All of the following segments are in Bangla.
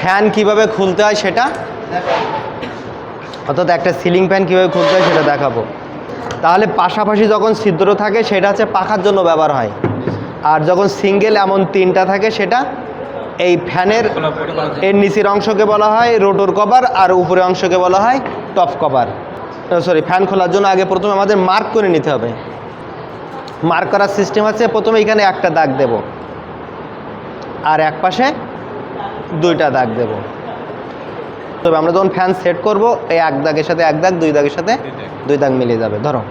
ফ্যান কীভাবে খুলতে হয় সেটা? অর্থাৎ একটা সিলিং ফ্যান কীভাবে খুলতে হয় সেটা দেখাবো। তাহলে পাশাপাশি যখন ছিদ্র থাকে, সেটা হচ্ছে পাখার জন্য ব্যবহার হয়। আর যখন সিঙ্গেল এমন তিনটা থাকে, সেটা এই ফ্যানের এর নিচের অংশকে বলা হয় রোটর কভার, আর উপরের অংশকে বলা হয় টপ কভার। সরি ফ্যান খোলার জন্য আগে প্রথমে আমাদের মার্ক করে নিতে হবে। মার্ক করার সিস্টেম আছে প্রথমে এখানে একটা দাগ দেব। আর এক পাশে দুইটা দাগ দেব। তবে আমরা যখন ফ্যান সেট করব এই এক দাগের সাথে এক দাগ দুই দাগের সাথে দুই দাগ। মিলে যাবে। ধরো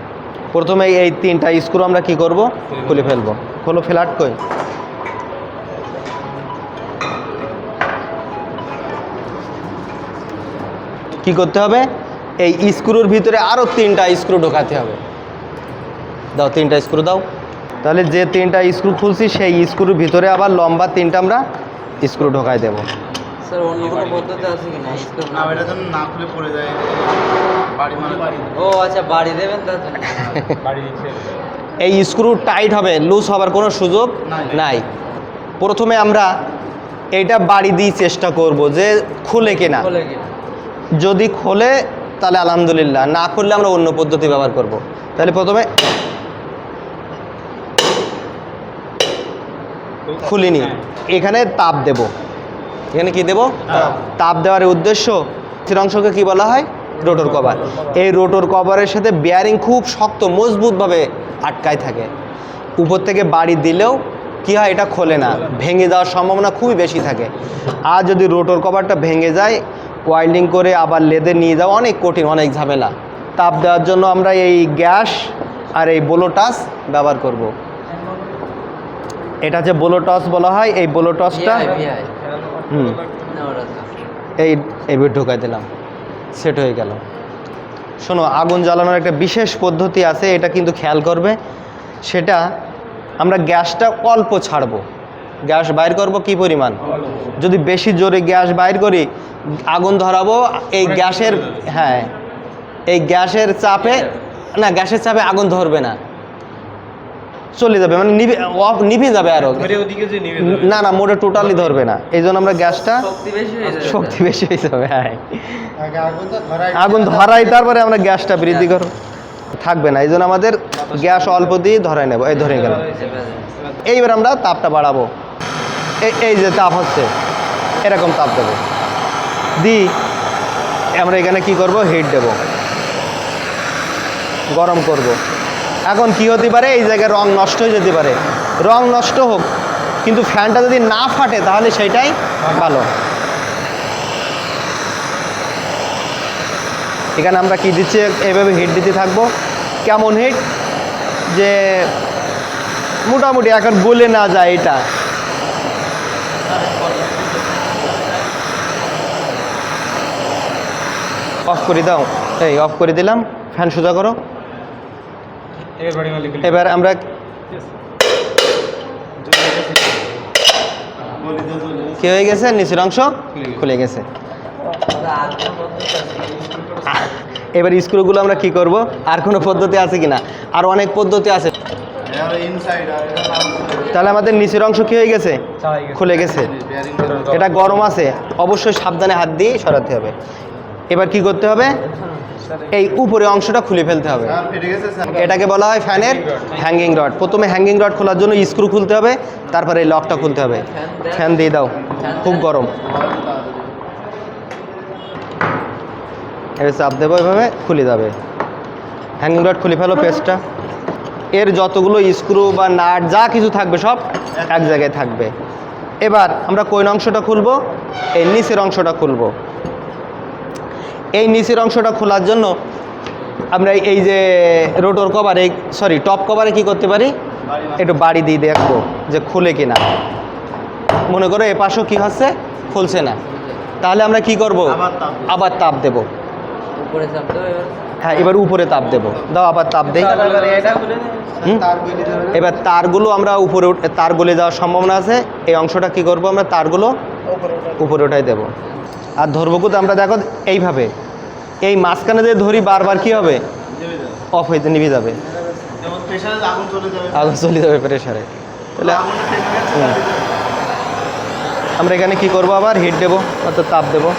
প্রথমে এই তিনটা স্ক্রু আমরা কি করব? খুলে ফেলব। খোলো ফ্ল্যাট কই? কি করতে হবে? এই স্ক্রুর ভিতরে আরও তিনটা স্ক্রু ঢোকাতে হবে। দাও তিনটা স্ক্রু দাও। তাহলে যে তিনটা স্ক্রু খুলছি সেই স্ক্রুর ভিতরে আবার লম্বা তিনটা আমরা স্ক্রু ঢোকাই দেবো। স্যার অন্য কোনো পদ্ধতি আছে কি না স্কুল না এটা যেন না খুলে পড়ে যায়। বাড়ি মানে বাড়ি ও আচ্ছা বাড়ি দেবেন তার বাড়ি দিচ্ছে। এই স্ক্রু টাইট হবে লুজ হবার কোনো সুযোগ নাই। নাই। প্রথমে আমরা এটা বাড়ি দিয়ে চেষ্টা করব যে খুলে কিনা। যদি খোলে তাহলে আলহামদুলিল্লাহ। না খুললে আমরা অন্য পদ্ধতি ব্যবহার করব। তাহলে প্রথমে খুলিনি। এখানে তাপ দেব। এখানে কি দেব? তাপ। দেওয়ার উদ্দেশ্য নিচের অংশকে কি বলা হয়? Rotor cover. এই রোটর কভারের সাথে বেয়ারিং খুব শক্ত মজবুতভাবে আটকায় থাকে। উপর থেকে বাড়ি দিলেও কি হয়? এটা খোলে না। ভেঙে যাওয়ার সম্ভাবনা খুবই বেশি থাকে। আর যদি রোটর কভারটা ভেঙে যায় ওয়াইল্ডিং করে আবার লেদে নিয়ে যাওয়া অনেক কঠিন অনেক ঝামেলা। তাপ দেওয়ার জন্য আমরা এই গ্যাস আর এই বোলোটাস ব্যবহার করব। এটা যে বোলোটস বলা হয় এই বোলোটসটা ভিআই ভিআই হুম। এই এবার ঢোকাই দিলাম। সেট হয়ে গেল। শোনো আগুন জ্বালানোর একটা বিশেষ পদ্ধতি আছে এটা কিন্তু খেয়াল করবে। সেটা আমরা গ্যাসটা অল্প ছাড়বো। গ্যাস বাইর করব কি পরিমাণ? যদি বেশি জোরে গ্যাস বাইর করি আগুন ধরাবো এই গ্যাসের হ্যাঁ এই গ্যাসের চাপে না গ্যাসের চাপে আগুন ধরবে না। চলে যাবে মানে নিভে অফ নিভে যাবে আরও ওদিকে যে নিবে না না মোটে টোটালি ধরবে না। এই জন্য আমরা গ্যাসটা শক্তি বেশি হয়ে যাবে। শক্তি বেশি হয়ে যাবে হ্যাঁ আগে আগুন তো ধরাই আগুন ধরাই তারপরে আমরা গ্যাসটা বৃদ্ধি করো থাকবে না এই জন্য আমাদের গ্যাস অল্প দিয়ে ধরাই নেব। এই ধরে গেল। এইবার আমরা তাপটা বাড়াবো। এই এই যে তাপ হচ্ছে এরকম তাপ দেবো। দি আমরা এখানে কি করব? হিট দেব। গরম করব। এখন কি হতে পারে? এই জায়গায় রং নষ্ট হয়ে যেতে পারে। রং নষ্ট হোক, কিন্তু ফ্যানটা যদি না ফাটে, তাহলে সেটাই ভালো। এখানে আমরা কি দিচ্ছি? এভাবে হিট দিতে থাকব। কেমন হিট যে মোটামুটি এখন গলে না যায় এটা। অফ করে দাও। এই অফ করে দিলাম। ফ্যান সোজা করো। এবার আমরা কি হয়ে গেছে? নিচের অংশ খুলে গেছে? এবার স্ক্রুগুলো আমরা কি করব? আর কোনো পদ্ধতি আছে কিনা? আর অনেক পদ্ধতি আছে। তাহলে আমাদের নিচের অংশ কি হয়ে গেছে। খুলে গেছে। এটা গরম আছে। অবশ্যই সাবধানে হাত দিয়ে সরাতে হবে। এবার কি করতে হবে? এই উপরে অংশটা খুলে ফেলতে হবে। এটাকে বলা হয় ফ্যানের হ্যাঙ্গিং রড প্রথমে হ্যাঙ্গিং রড খোলার জন্য স্ক্রু খুলতে হবে তারপরে এই লকটা খুলতে হবে। ফ্যান দিয়ে দাও খুব গরম। এবার চাপ দেবো এভাবে খুলে যাবে। হ্যাঙ্গিং রড খুলে ফেলো পেস্টটা এর যতগুলো স্ক্রু বা নাট যা কিছু থাকবে সব এক জায়গায় থাকবে। এবার আমরা কোন অংশটা খুলবো? এই নিচের অংশটা খুলবো। এই নিচের অংশটা খোলার জন্য আমরা এই যে রোটর কভারে সরি টপ কভারে কি করতে পারি? একটু বাড়ি দিয়ে দেখব যে খুলে কিনা। মনে করো এ পাশেও কি হচ্ছে? খুলছে না। তাহলে আমরা কি করব? আবার তাপ দেব। হ্যাঁ এবার উপরে তাপ দেব। দাও আবার তাপ দেই। এবার তারগুলো আমরা উপরে তার গলে যাওয়ার সম্ভাবনা আছে। এই অংশটা কি করব আমরা? তারগুলো উপরে উঠাই দেব। আর ধরবো কোথায়? আমরা দেখো এইভাবে। এই মাঝখানে যে ধরি বারবার কি হবে? অফ হইতে নিভে যাবে। আগুন চলে যাবে। প্রেশারে তাহলে। আমরা এখানে কি করব আবার? হিট দেবো অর্থাৎ তাপ দেবো।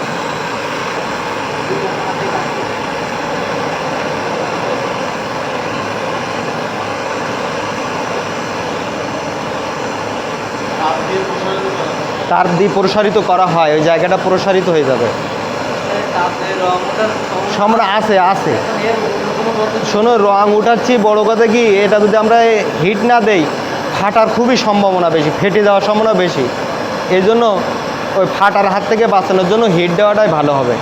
তার দিয়ে প্রসারিত করা হয় ওই জায়গাটা প্রসারিত হয়ে যাবে। সম্রা আছে আছে। শোনো রং উঠাচ্ছি বড় কথা কি এটা যদি আমরা হিট না দেই ফাটার খুবই সম্ভাবনা বেশি ফেটে যাওয়ার সম্ভাবনা বেশি। এই জন্য ওই ফাটার হাত থেকে বাঁচানোর জন্য হিট দেওয়াটাই ভালো হবে।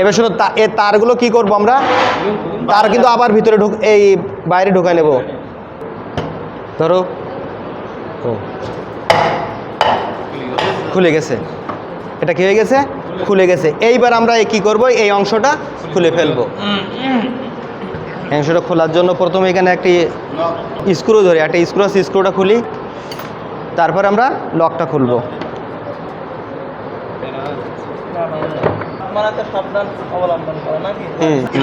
এবার শোনো এ তারগুলো কি করব আমরা? তার কিন্তু আবার ভিতরে ঢুক এই বাইরে ঢুকাই নেব। ধরো। ও। খুলে গেছে। এটা কি হয়ে গেছে? খুলে গেছে। এইবার আমরা কি করব? এই অংশটা খুলে ফেলব। অংশটা খোলার জন্য প্রথমে এখানে একটি স্ক্রু ধরে। একটা স্ক্রু আছে স্ক্রুটা খুলি। তারপর আমরা লকটা খুলবো। মানে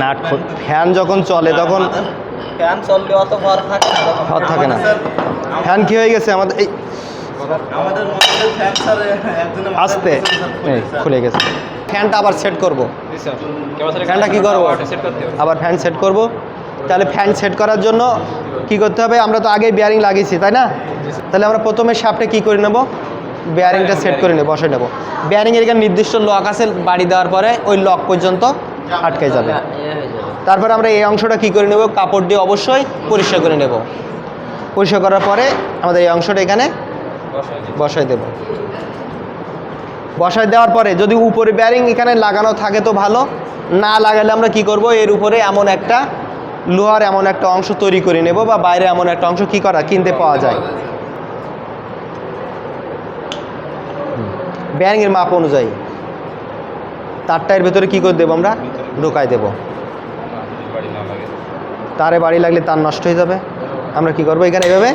নাট ফ্যান যখন চলে তখন ফ্যান চললে অত ভর থাকে না। থাকে না। ফ্যান কি হয়ে গেছে? আমাদের এই আমাদের ফ্যান স্যার একজনের আস্তে। খুলে গেছে। ফ্যানটা আবার সেট করব। ফ্যানটা কি করব? আবার ফ্যান সেট করব। তাহলে ফ্যান সেট করার জন্য কি করতে হবে? আমরা তো আগেই বিয়ারিং লাগিয়েছি তাই না? তাহলে আমরা প্রথমে শাফটে কি করে নেব? বিয়ারিংটা সেট করে নেব বসে নেব। বিয়ারিংয়ের এখানে নির্দিষ্ট লক আছে বাড়ি দেওয়ার পরে ওই লক পর্যন্ত আটকে হয়ে যাবে। তারপর আমরা এই অংশটা কি করে নেব? কাপড় দিয়ে অবশ্যই পরিষ্কার করে নেব। পরিষ্কার করার পরে আমাদের এই অংশটা এখানে বসাই দেব। বসাই দেওয়ার পরে যদি উপরে ব্যারিং এখানে লাগানো থাকে তো ভালো না লাগালে আমরা কি করব? এর উপরে এমন একটা লোহার এমন একটা অংশ তৈরি করে নেব বা বাইরে এমন একটা অংশ কি করা কিনতে পাওয়া যায়। ব্যারিংয়ের মাপ অনুযায়ী। তারটা এর ভেতরে কি করে দেবো আমরা? ঢোকাই দেবো। তারে বাড়ি লাগলে তার নষ্ট হয়ে যাবে। আমরা কি করব এখানে এভাবে?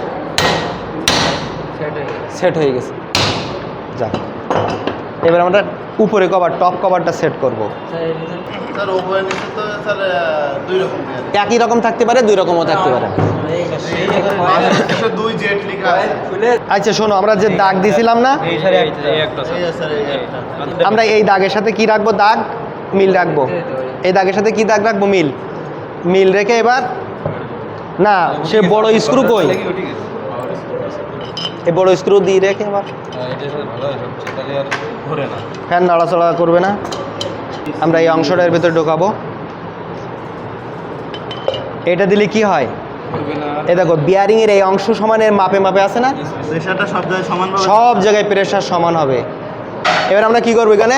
সেট হয়ে গেছে। যাক। এবার আমরা উপরে কভার টপ কভারটা সেট করব। স্যার এর ভিতরে স্যার ওপরে নিচে তো স্যার দুই রকম দেয়া একই রকম থাকতে পারে দুই রকমও থাকতে পারে। এই এই যে একশো দুই জেট লেখা আছে। আচ্ছা শোনো আমরা যে দাগ দিছিলাম না এই যে স্যার এই একটা। আমরা এই দাগের সাথে কি রাখব? দাগ মিল রাখব। এই দাগের সাথে কি দাগ রাখব? মিল। মিল রেখে এবার না সে বড় স্ক্রু কই? এই বড় স্ক্রু দিয়ে রেখে এবার। ফ্যান নাড়াচড়া করবে না। আমরা এই অংশটা এর ভেতরে ঢোকাবো। এটা দিলে কি হয়? এ দেখো বিয়ারিংয়ের এই অংশ সমানের মাপে মাপে আছে না? সব জায়গায় সমান সব জায়গায় প্রেশার সমান হবে। এবার আমরা কি করব এখানে?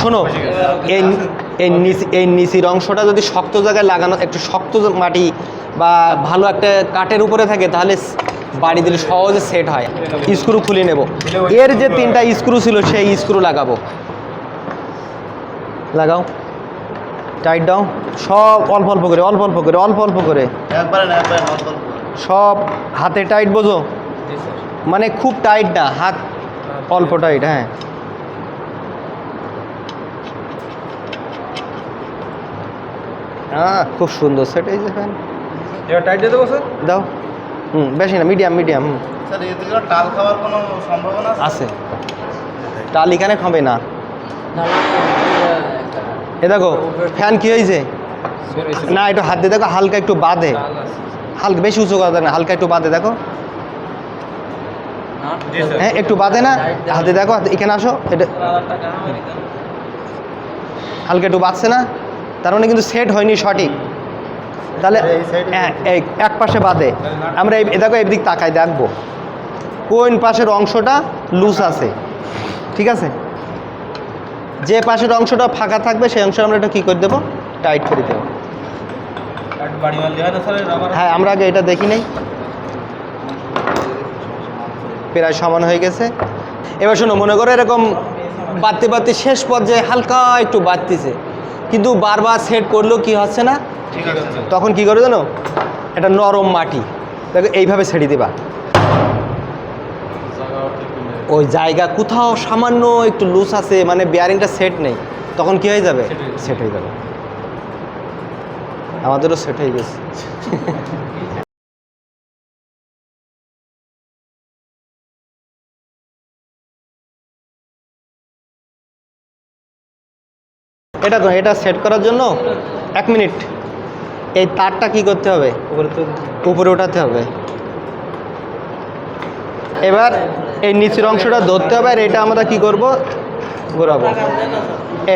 শোনো এই এই নিচি এই নিচির অংশটা যদি শক্ত জায়গায় লাগানো একটু শক্ত মাটি বা ভালো একটা কাঠের উপরে থাকে তাহলে বাড়ি দিলে সহজে সেট হয়। স্ক্রু খুলে নেব। এর যে তিনটা স্ক্রু ছিল সেই স্ক্রু লাগাবো। লাগাও। টাইট দাও সব অল্প অল্প করে অল্প অল্প করে অল্প অল্প করে। সব হাতে টাইট বোঝো? মানে খুব টাইট না হাত অল্প টাইট হ্যাঁ। হ্যাঁ খুব সুন্দর সেট এই যে ফ্যান এবার টাইট দিয়ে দেবো স্যার দাও। হুম বেশি না মিডিয়াম মিডিয়াম স্যার এতে টাল খাওয়ার কোনো সম্ভাবনা আছে? আছে। টাল এখানে খাবে না। এ দেখো ফ্যান কি হয়েছে? না একটু হাত দিয়ে দেখো হালকা একটু বাঁধে হালকা বেশি উঁচু করা না হালকা একটু বাঁধে দেখো। হ্যাঁ একটু বাঁধে না হাতে দেখো এখানে আসো এটা হালকা একটু বাঁচছে না? তার মানে কিন্তু সেট হয়নি সঠিক। তাহলে হ্যাঁ এক পাশে বাদে। আমরা দেখো এই দিক তাকাই দেখব। কোন পাশের অংশটা লুজ আছে? ঠিক আছে? যে পাশের অংশটা ফাঁকা থাকবে সেই অংশ আমরা এটা কী করে দেবো? টাইট করে দেবো। হ্যাঁ আমরা আগে এটা দেখি নেই। প্রায় সমান হয়ে গেছে। এবার শোনো মনে করো এরকম বাড়তে বাড়তে শেষ পর্যায়ে হালকা একটু বাড়তিছে। কিন্তু বারবার সেট করলেও কি হচ্ছে না। তখন কি করে জানো? এটা নরম মাটি দেখো এইভাবে ছেড়ে দেবা। ওই জায়গা কোথাও সামান্য একটু লুজ আছে মানে বিয়ারিংটা সেট নেই তখন কি হয়ে যাবে? সেট হয়ে যাবে। আমাদেরও সেট হয়ে গেছে। এটা তো এটা সেট করার জন্য এক মিনিট এই তারটা কি করতে হবে? উপরে ওঠাতে হবে। এবার এই নিচের অংশটা ধরতে হবে আর এটা আমরা কি করব? ঘোরাবো।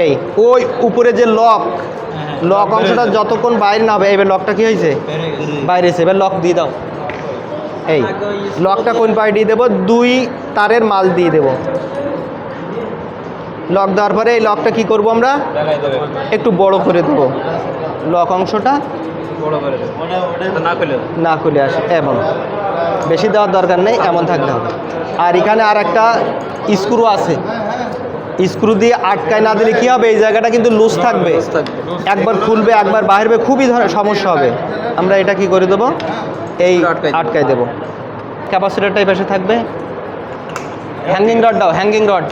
এই ওই উপরে যে লক লক অংশটা যতক্ষণ বাইরে না হবে এবার লকটা কি হয়েছে? বাইরে এসে এবার লক দিয়ে দাও। এই লকটা কোন পায়ে দিয়ে দেবো? দুই তারের মাল দিয়ে দেবো। লক দেওয়ার পরে এই লকটা কি করব আমরা? একটু বড় করে দেবো। লক অংশটা না খুলে আসে এমন। বেশি দেওয়ার দরকার নেই এমন থাকতে হবে। আর এখানে আর একটা স্ক্রু আছে। স্ক্রু দিয়ে আটকায় না দিলে কী হবে? এই জায়গাটা কিন্তু লুজ থাকবে। একবার খুলবে একবার বাইরবে খুবই সমস্যা হবে। আমরা এটা কি করে দেবো? এই আটকায় দেবো। ক্যাপাসিটারটা এই পাশে থাকবে। হ্যাঙ্গিং রড দাও হ্যাঙ্গিং রড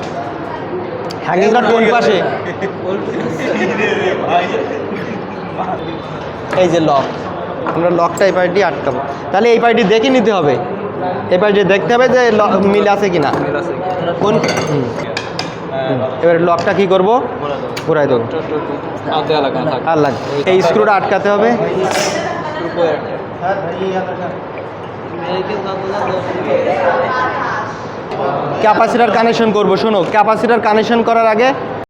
রড কোন পাশে? এই যে লক আমরা লকটা এই পাশটি আটকাবো। তাহলে এই পাশটি দেখে নিতে হবে। এই পাশটি দেখতে হবে যে লক মিল আছে কি না কোন। এবার লকটা কি করব? ঘুরাই দেবো। আর লাগবে। এই স্ক্রুটা আটকাতে হবে। ক্যাপাসিটার কানেকশন করব শোনো ক্যাপাসিটার কানেকশন করার আগে